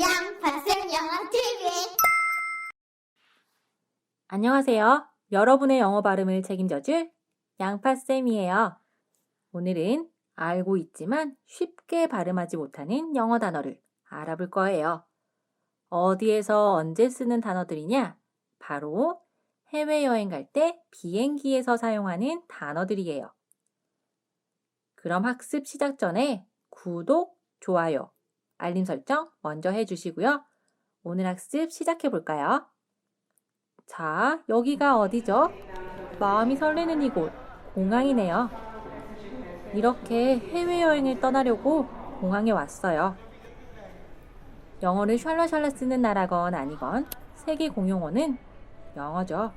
양파생 영어 TV 안녕하세요. 여러분의 영어 발음을 책임져줄 양파쌤이에요. 오늘은 알고 있지만 쉽게 발음하지 못하는 영어 단어를 알아볼 거예요. 어디에서 언제 쓰는 단어들이냐? 바로 해외여행 갈 때 비행기에서 사용하는 단어들이에요. 그럼 학습 시작 전에 구독, 좋아요, 알림 설정 먼저 해주시고요. 오늘 학습 시작해 볼까요? 자, 여기가 어디죠? 마음이 설레는 이곳, 공항이네요. 이렇게 해외여행을 떠나려고 공항에 왔어요. 영어를 샬라샬라 쓰는 나라건 아니건 세계 공용어는 영어죠.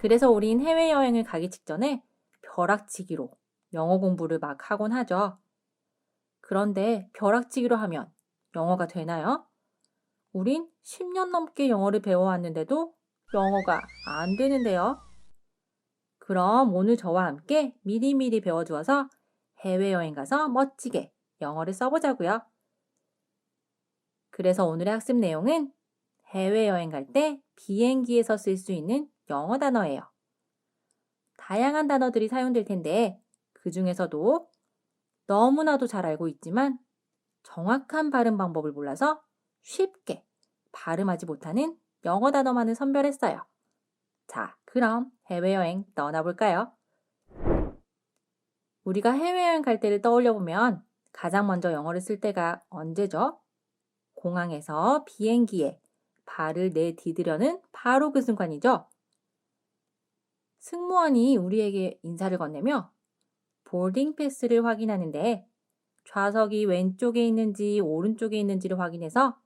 그래서 우린 해외여행을 가기 직전에 벼락치기로 영어 공부를 막 하곤 하죠. 그런데 벼락치기로 하면 영어가 되나요? 우린 10년 넘게 영어를 배워왔는데도 영어가 안 되는데요. 그럼 오늘 저와 함께 미리미리 배워두어서 해외여행 가서 멋지게 영어를 써보자고요. 그래서 오늘의 학습 내용은 해외여행 갈 때 비행기에서 쓸 수 있는 영어 단어예요. 다양한 단어들이 사용될 텐데 그 중에서도 너무나도 잘 알고 있지만 정확한 발음 방법을 몰라서 쉽게 발음하지 못하는 영어 단어만을 선별했어요. 자, 그럼 해외여행 떠나볼까요? 우리가 해외여행 갈 때를 떠올려 보면 가장 먼저 영어를 쓸 때가 언제죠? 공항에서 비행기에 발을 내디디려는 바로 그 순간이죠. 승무원이 우리에게 인사를 건네며 보딩 패스를 확인하는데 좌석이 왼쪽에 있는지 오른쪽에 있는지를 확인해서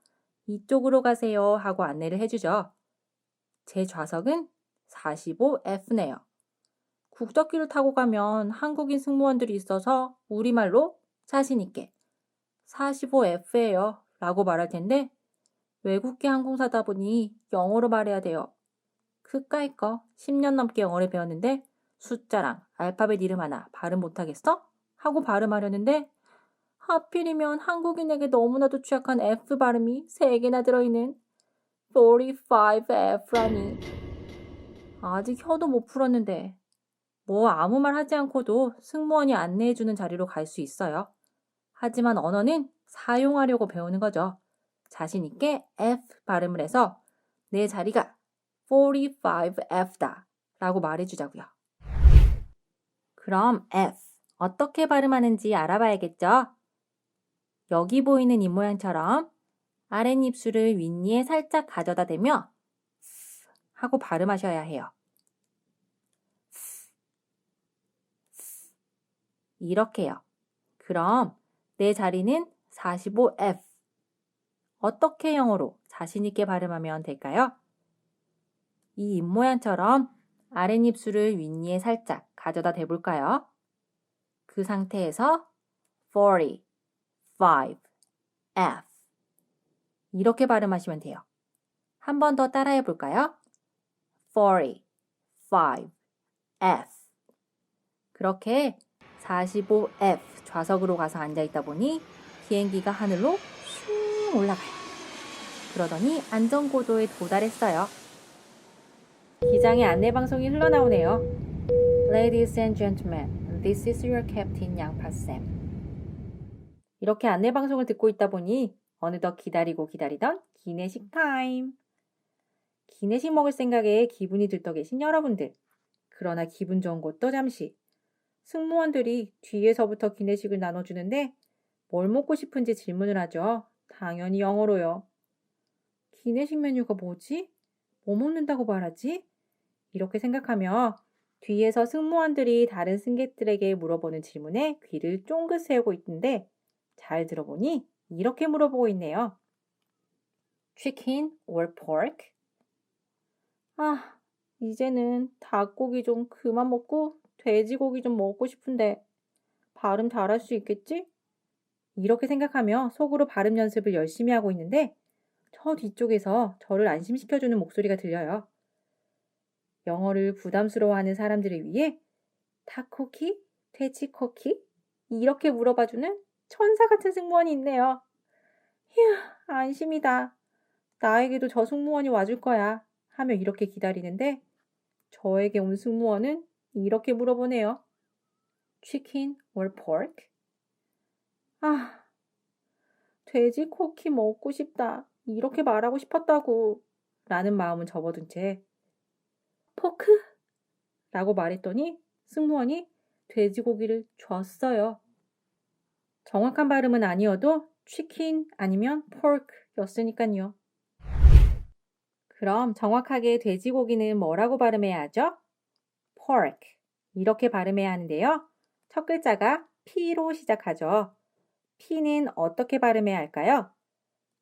이쪽으로 가세요 하고 안내를 해주죠. 제 좌석은 45F네요. 국적기를 타고 가면 한국인 승무원들이 있어서 우리말로 자신있게 45F예요 라고 말할 텐데 외국계 항공사다 보니 영어로 말해야 돼요. 그까이 거 10년 넘게 영어를 배웠는데 숫자랑 알파벳 이름 하나 발음 못하겠어? 하고 발음하려는데 하필이면 한국인에게 너무나도 취약한 F 발음이 3개나 들어있는 45F라니. 아직 혀도 못 풀었는데 뭐 아무 말 하지 않고도 승무원이 안내해주는 자리로 갈 수 있어요. 하지만 언어는 사용하려고 배우는 거죠. 자신 있게 F 발음을 해서 내 자리가 45F다 라고 말해주자고요. 그럼 F 어떻게 발음하는지 알아봐야겠죠? 여기 보이는 입 모양처럼 아랫입술을 윗니에 살짝 가져다 대며 하고 발음하셔야 해요. 이렇게요. 그럼 내 자리는 45F. 어떻게 영어로 자신있게 발음하면 될까요? 이 입모양처럼 아랫입술을 윗니에 살짝 가져다 대볼까요? 그 상태에서 40, 5, F. 이렇게 발음하시면 돼요. 한 번 더 따라해 볼까요? 40, 5, F. 그렇게 45F 좌석으로 가서 앉아 있다 보니 비행기가 하늘로 슝 올라가요. 그러더니 안전고도에 도달했어요. 기장의 안내 방송이 흘러나오네요. Ladies and gentlemen, this is your captain 양파쌤. 이렇게 안내 방송을 듣고 있다 보니 어느덧 기다리고 기다리던 기내식 타임. 기내식 먹을 생각에 기분이 들떠 계신 여러분들. 그러나 기분 좋은 곳도 잠시. 승무원들이 뒤에서부터 기내식을 나눠주는데 뭘 먹고 싶은지 질문을 하죠. 당연히 영어로요. 기내식 메뉴가 뭐지? 뭐 먹는다고 말하지? 이렇게 생각하며 뒤에서 승무원들이 다른 승객들에게 물어보는 질문에 귀를 쫑긋 세우고 있는데 잘 들어보니 이렇게 물어보고 있네요. Chicken or pork? 아, 이제는 닭고기 좀 그만 먹고 돼지고기 좀 먹고 싶은데 발음 잘할 수 있겠지? 이렇게 생각하며 속으로 발음 연습을 열심히 하고 있는데 저 뒤쪽에서 저를 안심시켜주는 목소리가 들려요. 영어를 부담스러워하는 사람들을 위해 닭코키? 돼지코키? 이렇게 물어봐주는 천사 같은 승무원이 있네요. 휴, 안심이다. 나에게도 저 승무원이 와줄 거야. 하며 이렇게 기다리는데 저에게 온 승무원은 이렇게 물어보네요. Chicken or pork? 아, 돼지 쿠키 먹고 싶다. 이렇게 말하고 싶었다고. 라는 마음은 접어둔 채 포크? 라고 말했더니 승무원이 돼지고기를 줬어요. 정확한 발음은 아니어도 치킨 아니면 pork였으니까요. 그럼 정확하게 돼지고기는 뭐라고 발음해야 하죠? pork. 이렇게 발음해야 하는데요. 첫 글자가 P로 시작하죠. P는 어떻게 발음해야 할까요?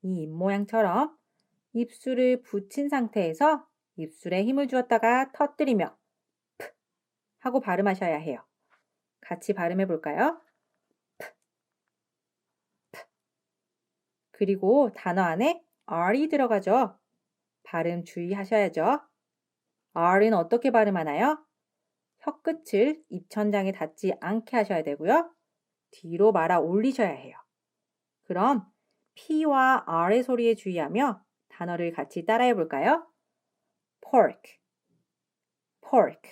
이 입 모양처럼 입술을 붙인 상태에서 입술에 힘을 주었다가 터뜨리며 프 하고 발음하셔야 해요. 같이 발음해 볼까요? 프, 프. 그리고 단어 안에 R이 들어가죠. 발음 주의하셔야죠. R은 어떻게 발음하나요? 혀끝을 입천장에 닿지 않게 하셔야 되고요. 뒤로 말아 올리셔야 해요. 그럼 P와 R의 소리에 주의하며 단어를 같이 따라해 볼까요? Pork, pork.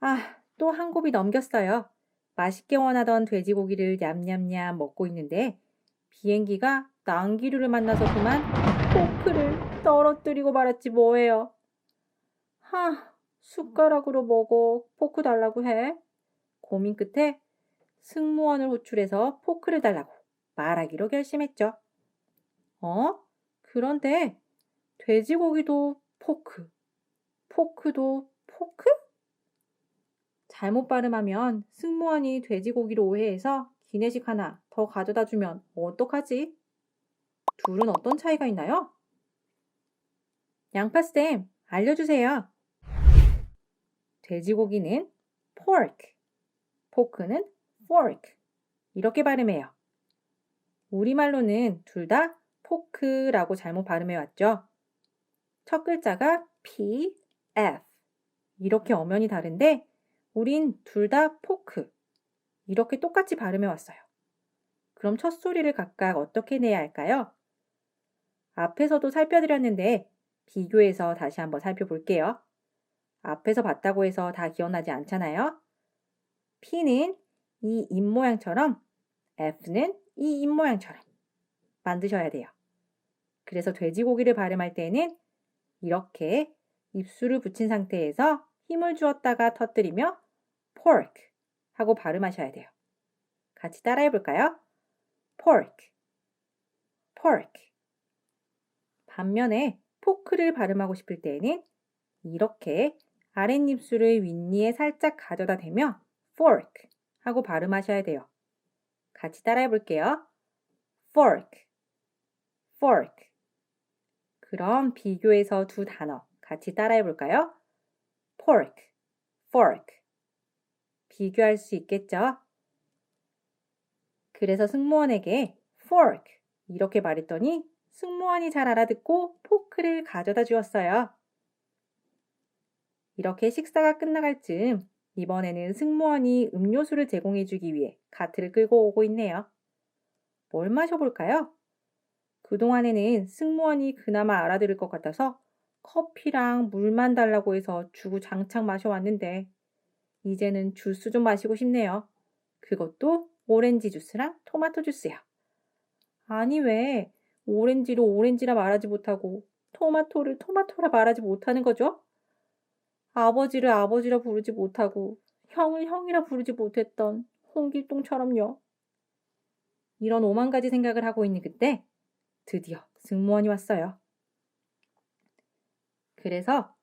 아, 또 한 곱이 넘겼어요. 맛있게 원하던 돼지고기를 냠냠냠 먹고 있는데 비행기가 난기류를 만나서 그만 포크를 떨어뜨리고 말았지 뭐예요. 하, 숟가락으로 먹어 포크 달라고 해. 고민 끝에 승무원을 호출해서 포크를 달라고 말하기로 결심했죠. 어? 그런데 돼지고기도 포크, 포크도 포크? 잘못 발음하면 승무원이 돼지고기를 오해해서 기내식 하나 더 가져다 주면 어떡하지? 둘은 어떤 차이가 있나요? 양파쌤, 알려주세요. 돼지고기는 pork, 포크는 fork. 이렇게 발음해요. 우리말로는 둘 다 포크라고 잘못 발음해 왔죠. 첫 글자가 P, F. 이렇게 어면이 다른데 우린 둘 다 포크. 이렇게 똑같이 발음해 왔어요. 그럼 첫 소리를 각각 어떻게 내야 할까요? 앞에서도 살펴드렸는데 비교해서 다시 한번 살펴볼게요. 앞에서 봤다고 해서 다 기억나지 않잖아요. P는 이 입 모양처럼 F는 이 입 모양처럼 만드셔야 돼요. 그래서 돼지고기를 발음할 때는 이렇게 입술을 붙인 상태에서 힘을 주었다가 터뜨리며 pork 하고 발음하셔야 돼요. 같이 따라해 볼까요? pork, pork. 반면에 포크를 발음하고 싶을 때에는 이렇게 아랫입술을 윗니에 살짝 가져다 대며 fork 하고 발음하셔야 돼요. 같이 따라해 볼게요. fork, fork. 그럼 비교해서 두 단어 같이 따라해 볼까요? pork, fork. 비교할 수 있겠죠? 그래서 승무원에게 fork 이렇게 말했더니 승무원이 잘 알아듣고 포크를 가져다 주었어요. 이렇게 식사가 끝나갈 즈음 이번에는 승무원이 음료수를 제공해 주기 위해 카트를 끌고 오고 있네요. 뭘 마셔볼까요? 그동안에는 승무원이 그나마 알아들을 것 같아서 커피랑 물만 달라고 해서 주구장창 마셔왔는데 이제는 주스 좀 마시고 싶네요. 그것도 오렌지 주스랑 토마토 주스요. 아니 왜 오렌지로 오렌지라 말하지 못하고 토마토를 토마토라 말하지 못하는 거죠? 아버지를 아버지라 부르지 못하고 형을 형이라 부르지 못했던 홍길동처럼요. 이런 오만 가지 생각을 하고 있는 그때 드디어 승무원이 왔어요. 그래서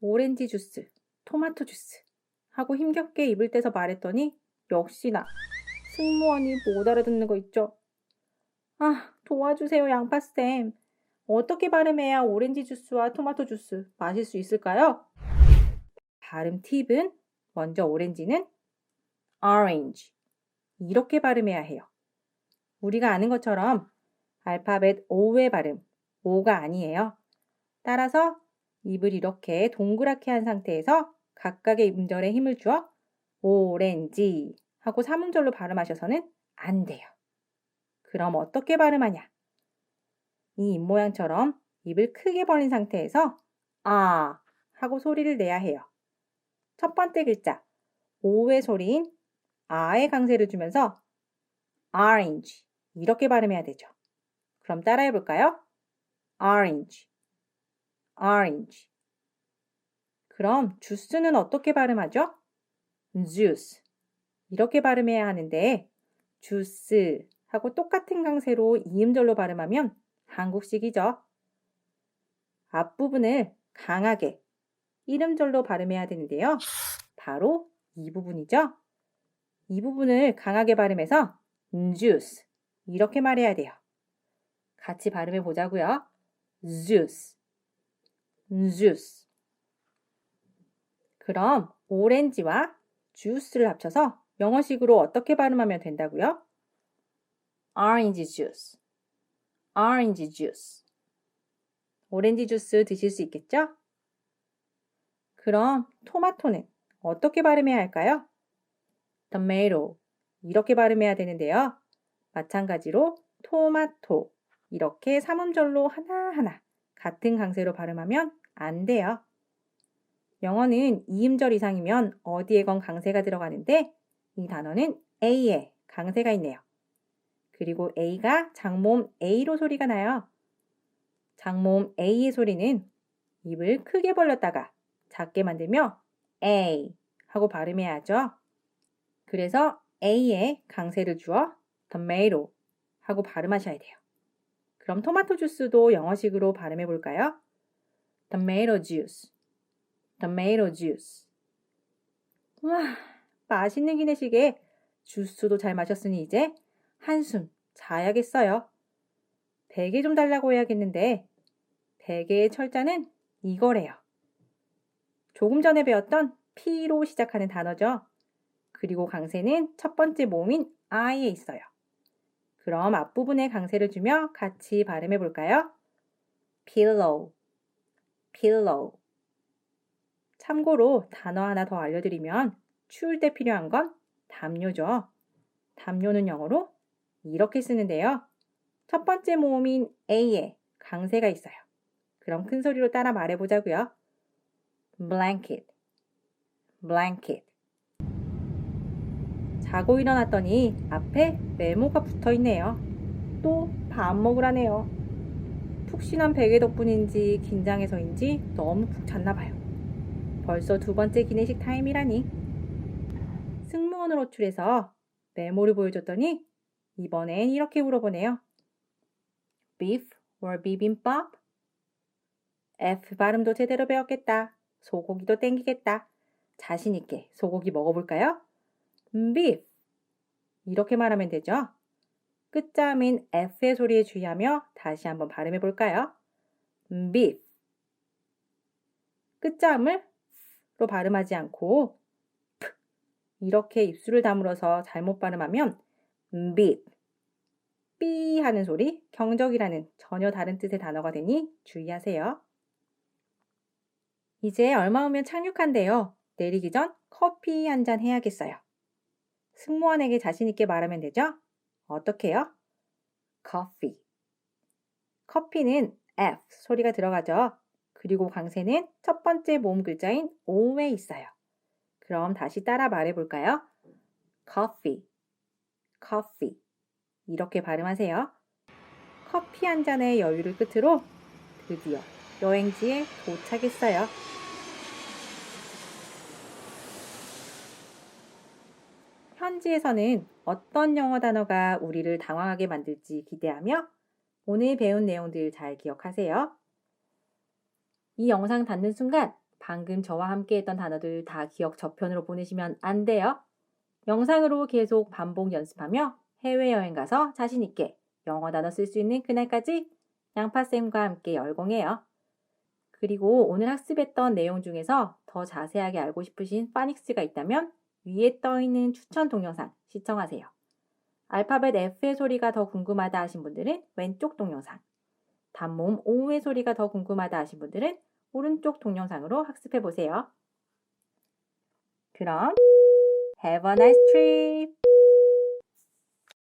오렌지 주스, 토마토 주스 하고 힘겹게 입을 떼서 말했더니 역시나 승무원이 못 알아듣는 거 있죠. 아, 도와주세요, 양파쌤. 어떻게 발음해야 오렌지 주스와 토마토 주스 마실 수 있을까요? 발음 팁은 먼저 오렌지는 orange 이렇게 발음해야 해요. 우리가 아는 것처럼 알파벳 O의 발음 O가 아니에요. 따라서 입을 이렇게 동그랗게 한 상태에서 각각의 음절에 힘을 주어 오렌지 하고 삼음절로 발음하셔서는 안 돼요. 그럼 어떻게 발음하냐? 이 입모양처럼 입을 크게 벌린 상태에서 아 하고 소리를 내야 해요. 첫 번째 글자 O의 소리인 아의 강세를 주면서 orange 이렇게 발음해야 되죠. 그럼 따라해 볼까요? orange, orange. 그럼 주스는 어떻게 발음하죠? juice. 이렇게 발음해야 하는데 주스 하고 똑같은 강세로 이음절로 발음하면 한국식이죠. 앞부분을 강하게 이름절로 발음해야 되는데요. 바로 이 부분이죠. 이 부분을 강하게 발음해서 juice 이렇게 말해야 돼요. 같이 발음해 보자고요. juice, juice. 그럼 오렌지와 주스를 합쳐서 영어식으로 어떻게 발음하면 된다고요? orange juice, orange juice. 오렌지 주스 드실 수 있겠죠? 그럼 토마토는 어떻게 발음해야 할까요? tomato 이렇게 발음해야 되는데요. 마찬가지로 토마토 이렇게 삼음절로 하나하나 같은 강세로 발음하면 안 돼요. 영어는 이음절 이상이면 어디에건 강세가 들어가는데 이 단어는 A에 강세가 있네요. 그리고 A가 장모음 A로 소리가 나요. 장모음 A의 소리는 입을 크게 벌렸다가 작게 만들며 A 하고 발음해야 하죠. 그래서 A에 강세를 주어 tomato 하고 발음하셔야 돼요. 그럼 토마토 주스도 영어식으로 발음해 볼까요? tomato juice, tomato juice. 와, 맛있는 기내식에 주스도 잘 마셨으니 이제 한숨 자야겠어요. 베개 좀 달라고 해야겠는데 베개의 철자는 이거래요. 조금 전에 배웠던 P로 시작하는 단어죠. 그리고 강세는 첫 번째 모음인 I에 있어요. 그럼 앞부분에 강세를 주며 같이 발음해 볼까요? pillow, pillow. 참고로 단어 하나 더 알려드리면 추울 때 필요한 건 담요죠. 담요는 영어로 이렇게 쓰는데요. 첫 번째 모음인 A에 강세가 있어요. 그럼 큰 소리로 따라 말해 보자고요. blanket, blanket. 자고 일어났더니 앞에 메모가 붙어 있네요. 또 밥 먹으라네요. 푹신한 베개 덕분인지 긴장해서인지 너무 푹 잤나 봐요. 벌써 두 번째 기내식 타임이라니. 승무원을 호출해서 메모를 보여줬더니 이번엔 이렇게 물어보네요. Beef or bibimbap? F 발음도 제대로 배웠겠다. 소고기도 땡기겠다. 자신 있게 소고기 먹어볼까요? Beef. 이렇게 말하면 되죠. 끝자음인 F의 소리에 주의하며 다시 한번 발음해 볼까요? beef. 끝자음을 로 발음하지 않고 프 이렇게 입술을 다물어서 잘못 발음하면 beef. 삐 하는 소리, 경적이라는 전혀 다른 뜻의 단어가 되니 주의하세요. 이제 얼마 후면 착륙한대요. 내리기 전 커피 한 잔 해야겠어요. 승무원에게 자신 있게 말하면 되죠? 어떻게요? coffee. 커피는 F 소리가 들어가죠. 그리고 강세는 첫 번째 모음 글자인 O에 있어요. 그럼 다시 따라 말해 볼까요? coffee, coffee. 이렇게 발음하세요. 커피 한 잔의 여유를 끝으로 드디어 여행지에 도착했어요. 현지에서는 어떤 영어 단어가 우리를 당황하게 만들지 기대하며 오늘 배운 내용들 잘 기억하세요. 이 영상 닫는 순간 방금 저와 함께 했던 단어들 다 기억 저편으로 보내시면 안 돼요. 영상으로 계속 반복 연습하며 해외여행 가서 자신있게 영어 단어 쓸 수 있는 그날까지 양파쌤과 함께 열공해요. 그리고 오늘 학습했던 내용 중에서 더 자세하게 알고 싶으신 파닉스가 있다면 위에 떠 있는 추천 동영상 시청하세요. 알파벳 F의 소리가 더 궁금하다 하신 분들은 왼쪽 동영상, 단모음 O의 소리가 더 궁금하다 하신 분들은 오른쪽 동영상으로 학습해 보세요. 그럼 have a nice trip!